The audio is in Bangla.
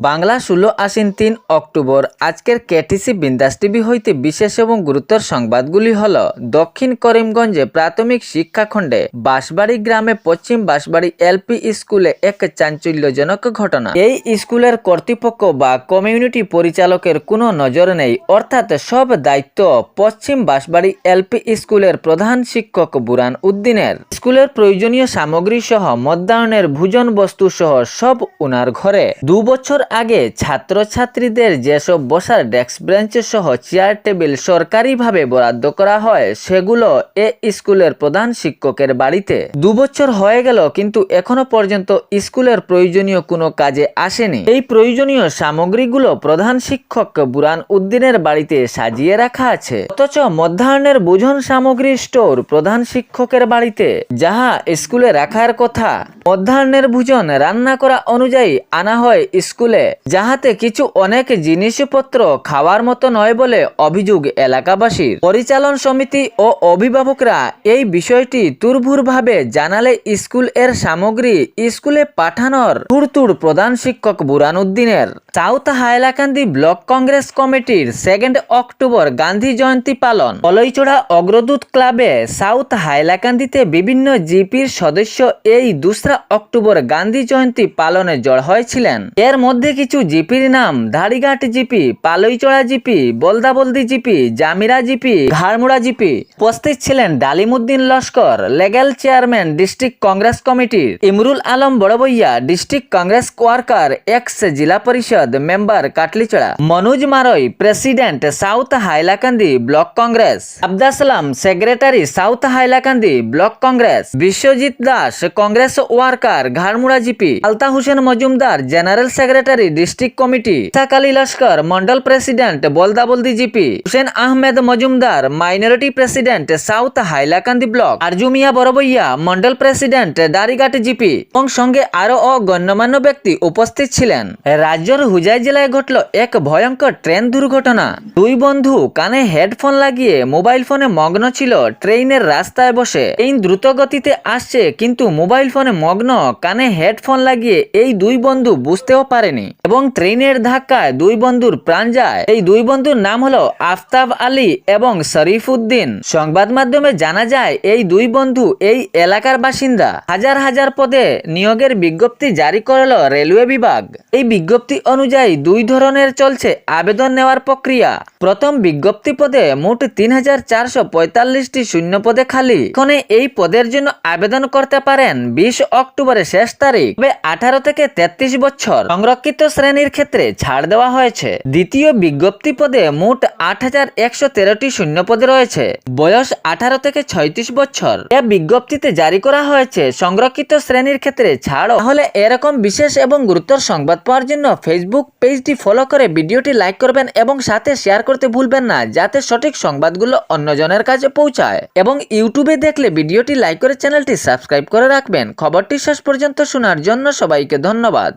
বাংলা ষোলো আশ্বিন তিন অক্টোবর। আজকের কেটিসি বিন্দাস টিভি হইতে বিশেষ এবং গুরুত্বর সংবাদগুলি হল, দক্ষিণ করিমগঞ্জে প্রাথমিক শিক্ষাখণ্ডে বাঁশবাড়ি গ্রামে পশ্চিম বাঁশবাড়ি এলপি স্কুলে এক চাঞ্চল্যজনক ঘটনা। এই স্কুলের কর্তৃপক্ষ বা কমিউনিটি পরিচালকের কোনো নজর নেই, অর্থাৎ সব দায়িত্ব পশ্চিম বাঁশবাড়ি এলপি স্কুলের প্রধান শিক্ষক বুরান উদ্দিনের। স্কুলের প্রয়োজনীয় সামগ্রী সহ মধ্যাহ্নের ভোজন বস্তু সহ সব উনার ঘরে। দু বছর আগে ছাত্রছাত্রীদের যেসব বসার ডেস্ক বেঞ্চ সহ চেয়ার টেবিল সরকারিভাবে বরাদ্দ করা হয়, সেগুলো এ স্কুলের প্রধান শিক্ষকের বাড়িতে। দু বছর হয়ে গেল, কিন্তু এখনও পর্যন্ত স্কুলের প্রয়োজনীয় কোনো কাজে আসেনি। এই প্রয়োজনীয় সামগ্রীগুলো প্রধান শিক্ষক বুরান উদ্দিনের বাড়িতে সাজিয়ে রাখা আছে। অথচ মধ্যাহ্নের ভোজন সামগ্রী স্টোর প্রধান শিক্ষকের বাড়িতে, যাহা স্কুলে রাখার কথা। মধ্যাহ্নের ভোজন রান্না করা অনুযায়ী আনা হয় স্কুলে যাহাতে কিছু অনেক জিনিসপত্র খাওয়ার মতো নয় বলে অভিযোগ এলাকাবাসীর। পরিচালন সমিতি ও অভিভাবকরা এই বিষয়টি তুরভুরভাবে জানালে স্কুলের সামগ্রী স্কুলে পাঠানোর তুড়তুড় প্রধান শিক্ষক বুরানুদ্দিনের সাউথ হাইলাকান্দি ব্লক কংগ্রেস কমিটির সেকেন্ড অক্টোবর গান্ধী জয়ন্তী পালন। অলইচড়া অগ্রদূত ক্লাবে সাউথ হাইলাকান্দিতে বিভিন্ন জিপির সদস্য এই দোসরা অক্টোবর গান্ধী জয়ন্তী পালনে জড় হয়েছিলেন। এর মধ্যে কিছু জিপির নাম, Dharighat GP, Palaichara GP, Baldabaldi GP, Jamira GP, ঘাড়মুড়া GP. উপস্থিত ছিলেন Dalimuddin Laskar, legal chairman district Congress কমিটির, Imrul Alam Barbaiya, district Congress worker ex জেলা পরিষদ member Katlichara. Manoj Marai, president south Hailakandi block Congress. Abdasalam secretary south Hailakandi block Congress. Biswajit Das, Congress worker, ঘাড়মুড়া GP. Alta Hussain Majumdar, general secretary district committee. Isak Ali Laskar Mandal president Baldabaldi GP, Hussain Ahmed Majumdar, minority president, south Hailakandi block, Arjumiya Barbaiya Mandal president Darighat GP এবং সঙ্গে আরও ও গণ্যমান্য ব্যক্তি উপস্থিত ছিলেন। রাজ্যের হুজাই জেলায় ঘটল এক ভয়ঙ্কর ট্রেন দুর্ঘটনা। দুই বন্ধু কানে হেডফোন লাগিয়ে মোবাইল ফোনে মগ্ন ছিল ট্রেনের রাস্তায় বসে। এই দ্রুত গতিতে আসছে, কিন্তু মোবাইল ফোনে মগ্ন, কানে হেডফোন লাগিয়ে এই দুই বন্ধু বুঝতেও পারেনি। এবং ট্রেনের ধাক্কায় দুই বন্ধুর প্রাণ যায়। এই দুই বন্ধুর নাম হলো আফতাব আলী এবং শরীফ উদ্দিন সংবাদ মাধ্যমে জানা যায়, এই দুই বন্ধু এই এলাকার বাসিন্দা। হাজার হাজার পদে নিয়োগের বিজ্ঞপ্তি জারি করল রেলওয়ে বিভাগ। এই বিজ্ঞপ্তি অনুযায়ী দুই ধরনের চলছে আবেদন নেওয়ার প্রক্রিয়া। প্রথম বিজ্ঞপ্তি পদে মোট তিন হাজার চারশো পঁয়তাল্লিশটি শূন্য পদে খালি। এখানে এই পদের জন্য আবেদন করতে পারেন বিশ অক্টোবরের শেষ তারিখ, তবে আঠারো থেকে তেত্রিশ বছর। সংরক্ষিত শ্রেণির ক্ষেত্রে ছাড় দেওয়া হয়েছে। দ্বিতীয় বিজ্ঞপ্তি পদে মোট আট হাজার একশো তেরোটি শূন্য পদে রয়েছে। বয়স আঠারো থেকে ছয়ত্রিশ বছর। এ বিজ্ঞপ্তিতে জারি করা হয়েছে, সংরক্ষিত শ্রেণির ক্ষেত্রে ছাড়। তাহলে এরকম বিশেষ এবং গুরুত্বর সংবাদ পাওয়ার জন্য ফেসবুক পেজটি ফলো করে ভিডিওটি লাইক করবেন এবং সাথে শেয়ার করতে ভুলবেন না, যাতে সঠিক সংবাদগুলো অন্যজনের কাছে পৌঁছায়। এবং ইউটিউবে দেখলে ভিডিওটি লাইক করে চ্যানেলটি সাবস্ক্রাইব করে রাখবেন। খবরটি শেষ পর্যন্ত শোনার জন্য সবাইকে ধন্যবাদ।